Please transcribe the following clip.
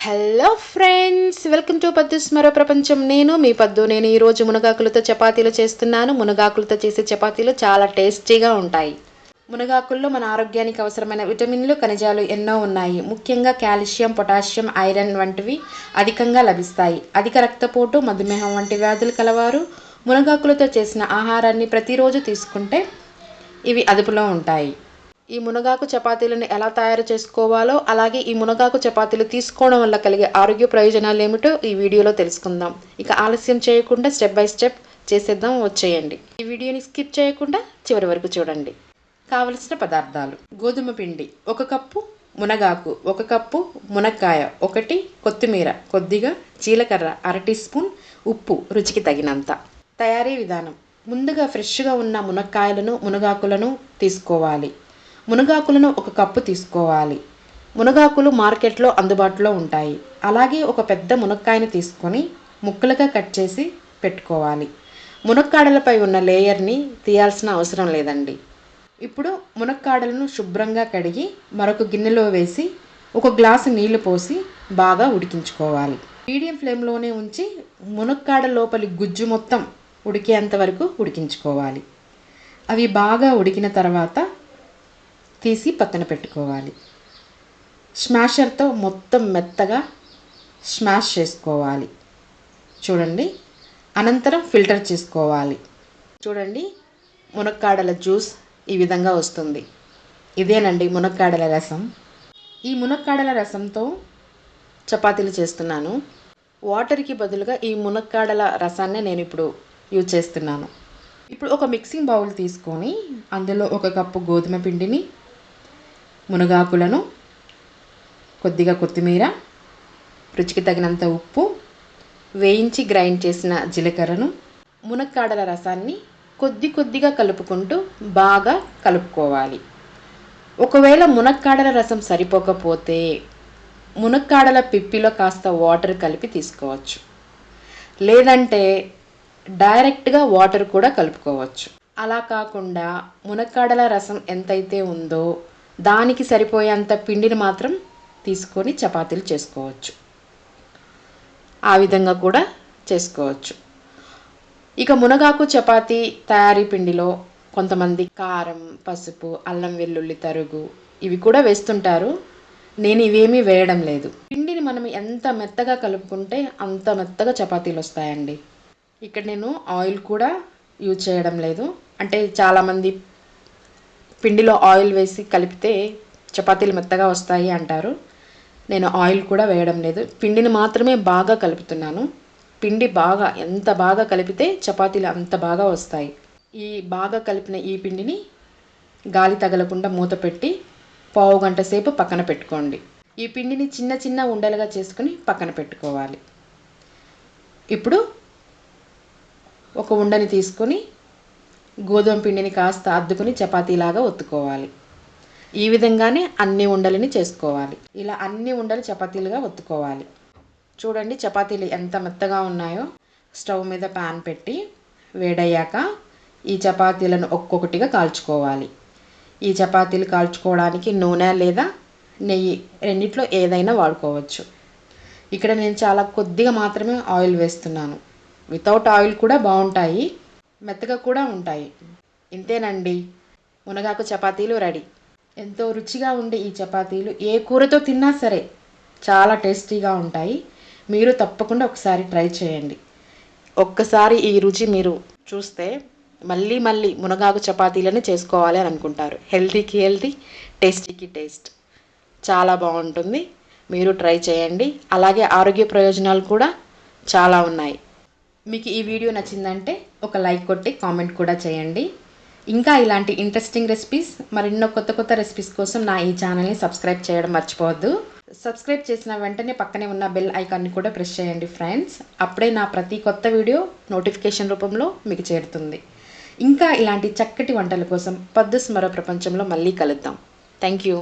Hello friends welcome to పద్దు మరో ప్రపంచం నేను మీ పద్దు నేను ఈరోజు మునగాకులతో చపాతీలు చేస్తున్నాను మునగాకులతో చేసే చపాతీలు చాలా టేస్టీగా ఉంటాయి మునగాకుల్లో మన ఆరోగ్యానికి అవసరమైన విటమిన్లు ఖనిజాలు ఎన్నో ఉన్నాయి ముఖ్యంగా కాల్షియం పొటాషియం ఐరన్ వంటివి అధికంగా లభిస్తాయి అధిక రక్తపోటు మధుమేహం వంటి వ్యాధులు కలవారు. మునగాకులతో చేసిన ఆహారాన్ని ప్రతిరోజు తీసుకుంటే ఇవి అదుపులో ఉంటాయి. ఈ మునగాకు చపాతీలను ఎలా తయారు చేసుకోవాలో అలాగే ఈ మునగాకు చపాతీలు తీసుకోవడం వల్ల కలిగే ఆరోగ్య ప్రయోజనాలు ఏమిటో ఈ వీడియోలో తెలుసుకుందాం. ఇక ఆలస్యం చేయకుండా స్టెప్ బై స్టెప్ చేసేద్దాం వచ్చేయండి. ఈ వీడియోని స్కిప్ చేయకుండా చివరి వరకు చూడండి. కావలసిన పదార్థాలు. గోధుమ పిండి ఒక కప్పు మునగాకు ఒక కప్పు మునక్కాయ ఒకటి కొత్తిమీర కొద్దిగా జీలకర్ర అర టీ స్పూన్ ఉప్పు రుచికి తగినంత. తయారీ విధానం. ముందుగా ఫ్రెష్గా ఉన్న మునక్కాయలను మునగాకులను తీసుకోవాలి. మునగాకులను ఒక కప్పు తీసుకోవాలి. మునగాకులు మార్కెట్లో అందుబాటులో ఉంటాయి. అలాగే ఒక పెద్ద మునక్కాయని తీసుకొని ముక్కలుగా కట్ చేసి పెట్టుకోవాలి. మునక్కాడలపై ఉన్న లేయర్ని తీయాల్సిన అవసరం లేదండి. ఇప్పుడు మునక్కాడలను శుభ్రంగా కడిగి మరొక గిన్నెలో వేసి ఒక గ్లాసు నీళ్ళు పోసి బాగా ఉడికించుకోవాలి. మీడియం ఫ్లేమ్లోనే ఉంచి మునక్కాడ లోపలి గుజ్జు మొత్తం ఉడికేంత వరకు ఉడికించుకోవాలి. అవి బాగా ఉడికిన తర్వాత తీసి పక్కన పెట్టుకోవాలి. స్మాషర్తో మొత్తం మెత్తగా స్మాష్ చేసుకోవాలి. చూడండి. అనంతరం ఫిల్టర్ చేసుకోవాలి. చూడండి. మునక్కాడల జ్యూస్ ఈ విధంగా వస్తుంది. ఇదేనండి మునక్కాడల రసం. ఈ మునక్కాడల రసంతో చపాతీలు చేస్తున్నాను. వాటర్కి బదులుగా ఈ మునక్కాడల రసాన్ని నేను ఇప్పుడు యూజ్ చేస్తున్నాను. ఇప్పుడు ఒక మిక్సింగ్ బౌల్ తీసుకొని అందులో ఒక కప్పు గోధుమ పిండిని మునగాకులను కొద్దిగా కొత్తిమీర రుచికి తగినంత ఉప్పు వేయించి గ్రైండ్ చేసిన జీలకర్రను మునక్కాడల రసాన్ని కొద్ది కొద్దిగా కలుపుకుంటూ బాగా కలుపుకోవాలి. ఒకవేళ మునక్కాడల రసం సరిపోకపోతే మునక్కాడల పిప్పిలో కాస్త వాటర్ కలిపి తీసుకోవచ్చు. లేదంటే డైరెక్ట్గా వాటర్ కూడా కలుపుకోవచ్చు. అలా కాకుండా మునక్కాడల రసం ఎంతైతే ఉందో దానికి సరిపోయేంత పిండిని మాత్రం తీసుకొని చపాతీలు చేసుకోవచ్చు. ఆ విధంగా కూడా చేసుకోవచ్చు. ఇక మునగాకు చపాతీ తయారీ పిండిలో కొంతమంది కారం పసుపు అల్లం వెల్లుల్లి తరుగు ఇవి కూడా వేస్తుంటారు. నేను ఇవేమీ వేయడం లేదు. పిండిని మనం ఎంత మెత్తగా కలుపుకుంటే అంత మెత్తగా చపాతీలు వస్తాయండి. ఇక్కడ నేను ఆయిల్ కూడా యూజ్ చేయడం లేదు. అంటే చాలామంది పిండిలో ఆయిల్ వేసి కలిపితే చపాతీలు మెత్తగా వస్తాయి అంటారు. నేను ఆయిల్ కూడా వేయడం లేదు. పిండిని మాత్రమే బాగా కలుపుతున్నాను. పిండి బాగా ఎంత బాగా కలిపితే చపాతీలు అంత బాగా వస్తాయి. ఈ బాగా కలిపిన ఈ పిండిని గాలి తగలకుండా మూత పెట్టి పావు గంట సేపు పక్కన పెట్టుకోండి. ఈ పిండిని చిన్న చిన్న ఉండలుగా చేసుకుని పక్కన పెట్టుకోవాలి. ఇప్పుడు ఒక ఉండని తీసుకొని గోధుమ పిండిని కాస్త అద్దుకుని చపాతీలాగా ఒత్తుకోవాలి. ఈ విధంగానే అన్ని ఉండలని చేసుకోవాలి. ఇలా అన్ని ఉండలు చపాతీలుగా ఒత్తుకోవాలి. చూడండి చపాతీలు ఎంత మెత్తగా ఉన్నాయో. స్టవ్ మీద ప్యాన్ పెట్టి వేడయ్యాక ఈ చపాతీలను ఒక్కొక్కటిగా కాల్చుకోవాలి. ఈ చపాతీలు కాల్చుకోవడానికి నూనె లేదా నెయ్యి రెండిట్లో ఏదైనా వాడుకోవచ్చు. ఇక్కడ నేను చాలా కొద్దిగా మాత్రమే ఆయిల్ వేస్తున్నాను. వితౌట్ ఆయిల్ కూడా బాగుంటాయి. మెత్తగా కూడా ఉంటాయి. ఇంతేనండి. మునగాకు చపాతీలు రెడీ. ఎంతో రుచిగా ఉండే ఈ చపాతీలు ఏ కూరతో తిన్నా సరే చాలా టేస్టీగా ఉంటాయి. మీరు తప్పకుండా ఒకసారి ట్రై చేయండి. ఒక్కసారి ఈ రుచి మీరు చూస్తే మళ్ళీ మళ్ళీ మునగాకు చపాతీలనే చేసుకోవాలి అని అనుకుంటారు. హెల్తీకి హెల్తీ టేస్టీకి టేస్ట్. చాలా బాగుంటుంది. మీరు ట్రై చేయండి. అలాగే ఆరోగ్య ప్రయోజనాలు కూడా చాలా ఉన్నాయి. మీకు ఈ వీడియో నచ్చిందంటే ఒక లైక్ కొట్టి కామెంట్ కూడా చేయండి. ఇంకా ఇలాంటి ఇంట్రెస్టింగ్ రెసిపీస్ మరెన్నో కొత్త కొత్త రెసిపీస్ కోసం నా ఈ ఛానల్ని సబ్స్క్రైబ్ చేయడం మర్చిపోవద్దు. సబ్స్క్రైబ్ చేసిన వెంటనే పక్కనే ఉన్న బెల్ ఐకాన్ని కూడా ప్రెస్ చేయండి ఫ్రెండ్స్ అప్పుడే నా ప్రతి కొత్త వీడియో నోటిఫికేషన్ రూపంలో మీకు చేరుతుంది. ఇంకా ఇలాంటి చక్కటి వంటల కోసం పద్దు మరో ప్రపంచంలో మళ్ళీ కలుద్దాం. Thank you